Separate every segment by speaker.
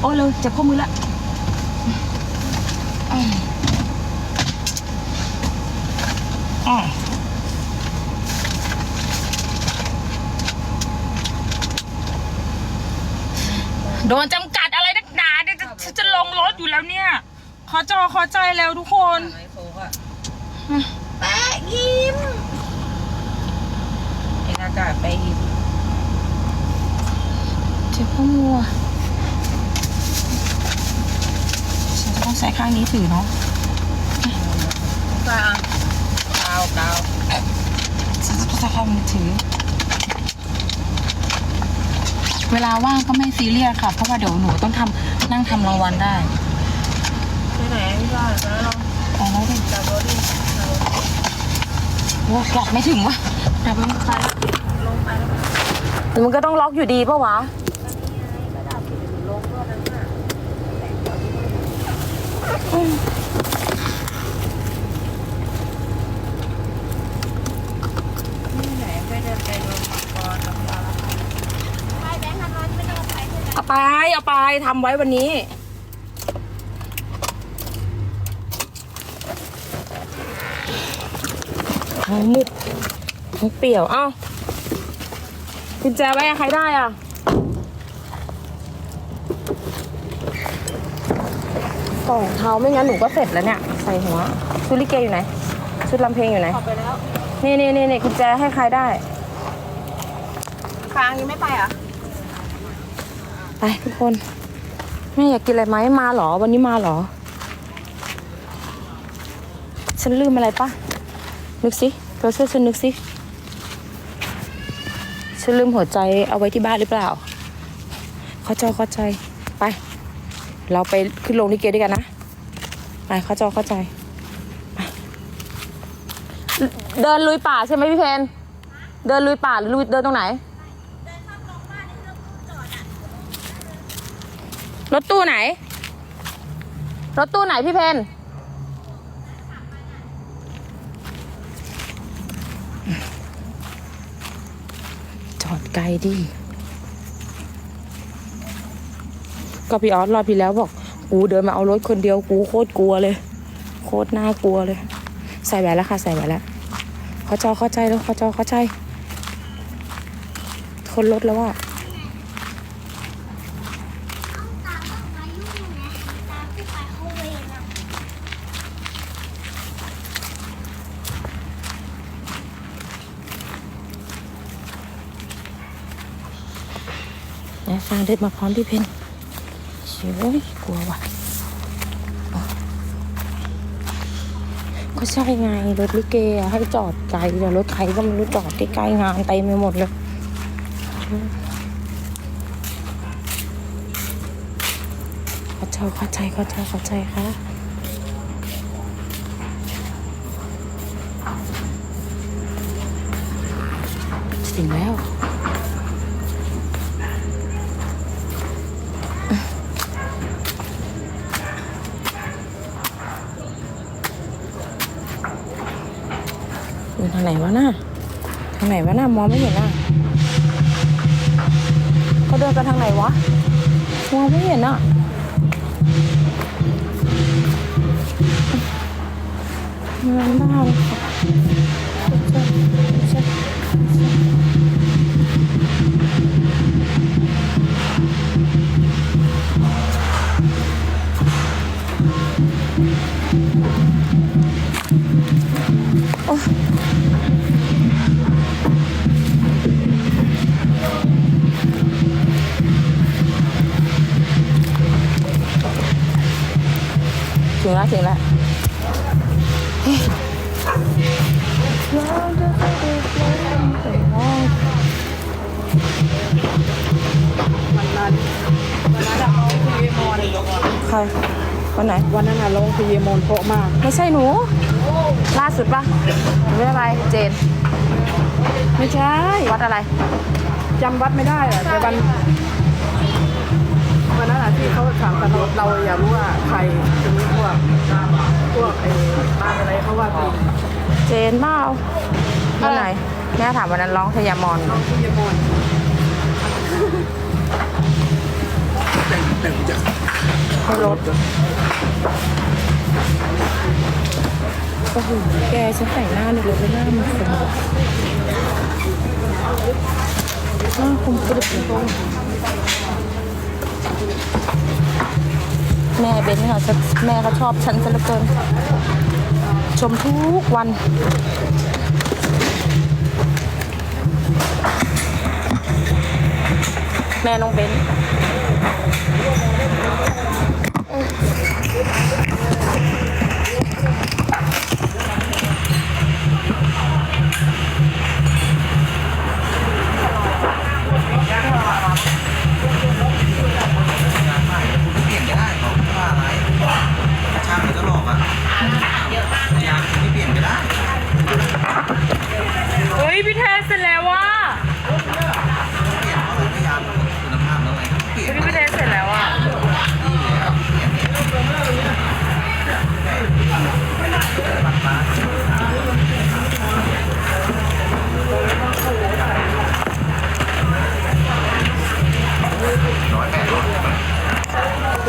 Speaker 1: โอ้เร็วเจ็บข้อมือละอืมอืมโดนจำกัดอะไรนักหนาเนี่ยจะฉันจะลงรถอยู่แล้วเนี่ย ขอจอขอใจแล้วทุกคน
Speaker 2: ไอโฟกอะ
Speaker 1: แปะยิ้ม
Speaker 2: เห็นอากาศไปอีก
Speaker 1: เจ็บข้อมือว่ะฉันจะ ต้องใช้ข้างนี้ถือเนาะ
Speaker 2: กาวกาวกาว
Speaker 1: ฉันจะต้องใช้ข้างนี้ถือ เวลาว่างก็ไม่ซีเรียสค่ะ เพราะว่าเดี๋ยวหนูต้องทำนั่งทำรางวัลได้
Speaker 2: ไปไหนพี่บ้านแล้วลอง
Speaker 1: อ๋อแล้วดิ
Speaker 2: จับรถดิจับรถ
Speaker 1: โอ้กลับไม่ถึงวะกลับไม่ถึง
Speaker 2: ลงไปแล้วก็
Speaker 1: แต่มันก็ต้องล็อกอยู่ดีปะวะ
Speaker 2: กระดาษลงก็นั้นน่ะนี่ไหนไปเดินไปโดนมังกรน้ำยาละ
Speaker 1: เอาไปเอาไปทำไว้วันนี้ ทั้งมืดทั้งเปี่ยว เอ้ากุญแจไว้ให้ใครได้อะ กล่องเท้าไม่งั้นหนูก็เสร็จแล้วเนี่ย ใส่หัว ชุดลิเกอยู่ไหน ชุดลำเพลงอยู่ไหน
Speaker 2: ออกไปแล้ว
Speaker 1: นี่นี่นี่นี่กุญแจให้ใครได้
Speaker 2: ค้างยังไม่ไปอะ
Speaker 1: ไปทุกคนแม่อยากกินอะไรไหมมาเหรอ วันนี้มาเหรอ ฉันลืมอะไรปะนึกสิเธอช่วยฉันนึกสิฉันลืมหัวใจเอาไว้ที่บ้านหรือเปล่า เข้าใจเข้าใจไป เราไปขึ้นลงลิเกด้วยกันนะไปเข้าใจเข้าใจ เดินลุยป่าใช่ไหมพี่เพนเดินลุยป่าหรือลุยเดินตรงไหน รถตู้ไหน รถตู้ไหนพี่เพนจอดไกลดิ ก็พี่ออสรอบที่แล้วบอกกูเดินมาเอารถคนเดียวกูโคตรกลัวเลย โคตรน่ากลัวเลย ใส่แหวนแล้วค่ะใส่แหวนแล้วเข้าจอเข้าใจแล้วเข้าจอเข้าใจคนรถแล้วว่านะฟังเดินมาพร้อมพี่เพน เชียวกลัวว่ะก็ใช่ไงรถลิเกให้จอดไกลแต่รถใครก็ไม่รู้จอดใกล้ๆงานเต็มไปหมดเลยเข้าใจเข้าใจเข้าใจเข้าใจค่ะถึงแล้ว อยู่ทางไหนวะน่ะทางไหนวะน่ะมองไม่เห็นน่ะเขาเดินกันทางไหนวะมองไม่เห็นอะมันบ้านถึง แล้วถึงแล้วเฮ้ยใครวันไหน
Speaker 2: วันนั้นน่ะลงพีเยมอนเพราะมาก
Speaker 1: ไม่ใช่หนู ล่าสุดปะไม่อะไรเจน
Speaker 2: ไม่ใช่
Speaker 1: วัดอะไร
Speaker 2: จำวัดไม่ได้อะแต่วันวันนั้นอะที่เขาถามกันเราเราอยากรู้ว่าใคร เจ
Speaker 1: นเปล่าวันไหนแม่ถามวันนั้นร้องทยามอน
Speaker 2: น้องพีเยมอน
Speaker 3: แต่งแต่งจาก
Speaker 1: ให้รถโอ้โหแกฉันแต่งหน้าในรถแล้วหน้ามันคมหน้าคมกริบเลยแม่เบนค่ะฉันแม่ก็ชอบฉันซะเหลือเกิน ชมทุกวัน แม่น้องเบน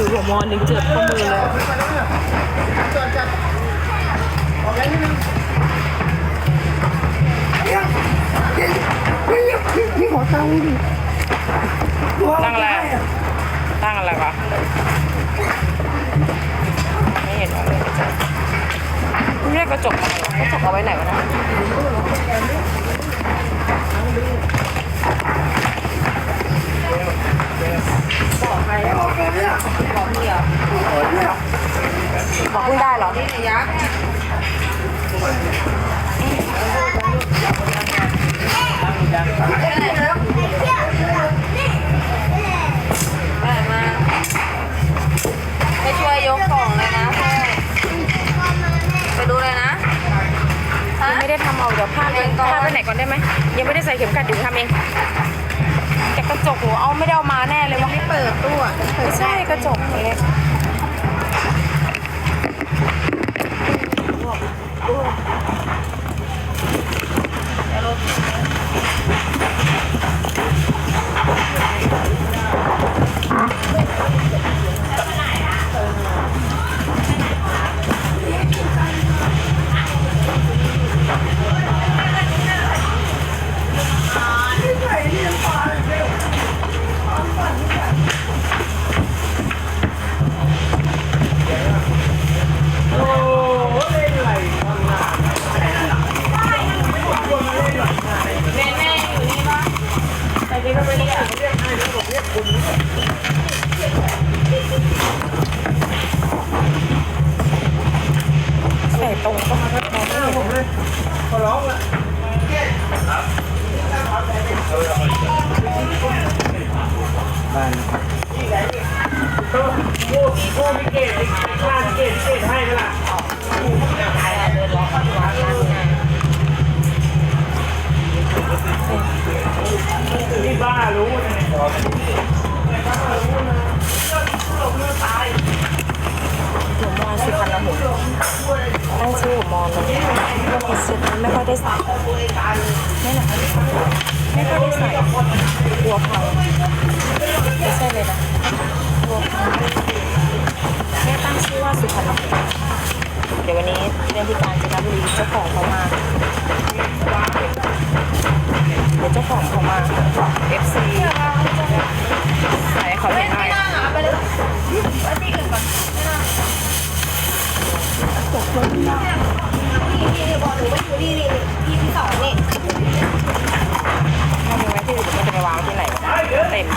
Speaker 4: คื
Speaker 1: อหัวมอนยังเจ็บข้อมือเลย
Speaker 3: พี่ขอตังค์ดิ
Speaker 1: ตั้งอะไรตั้งอะไรวะไม่เห็นว่าเลยกระจกไม่กระจกมาเหรอกระจกเอาไว้ไหนวะนะบอกไปแล้ว เพิ่งได้เหรอ
Speaker 5: ไปช่วยยกของเลยนะไปดูเลยนะ
Speaker 1: ยังไม่ได้ทำเอาเดี๋ยวพาดเองพาดไปไหนก่อนได้ไหมยังไม่ได้ใส่เข็มขัดเดี๋ยวทำเอง แต่กระจกหนูเอาไม่ได้เอามาแน่เลยวะ
Speaker 5: ไม่เปิดตู้อะ
Speaker 1: ไม่ใช่กระจกเล็กใส่ไม่หนักไม่ค่อยใส่กลัวพังไม่ใช่เลยนะกลัวพังแม่ตั้งชื่อว่าสุพรรณเดี๋ยววันนี้เรียนที่การจนบุรีเจ้าของเขามาเดี๋ยวเจ้าของเขามา FC ใส่ให้เขาเห็น หนูไม่อยู่
Speaker 5: นี่นี่ที่ที่สองนี่
Speaker 1: ถ้ามีไวที่อื่
Speaker 5: นมจะไปวางที่ไหนเต็ม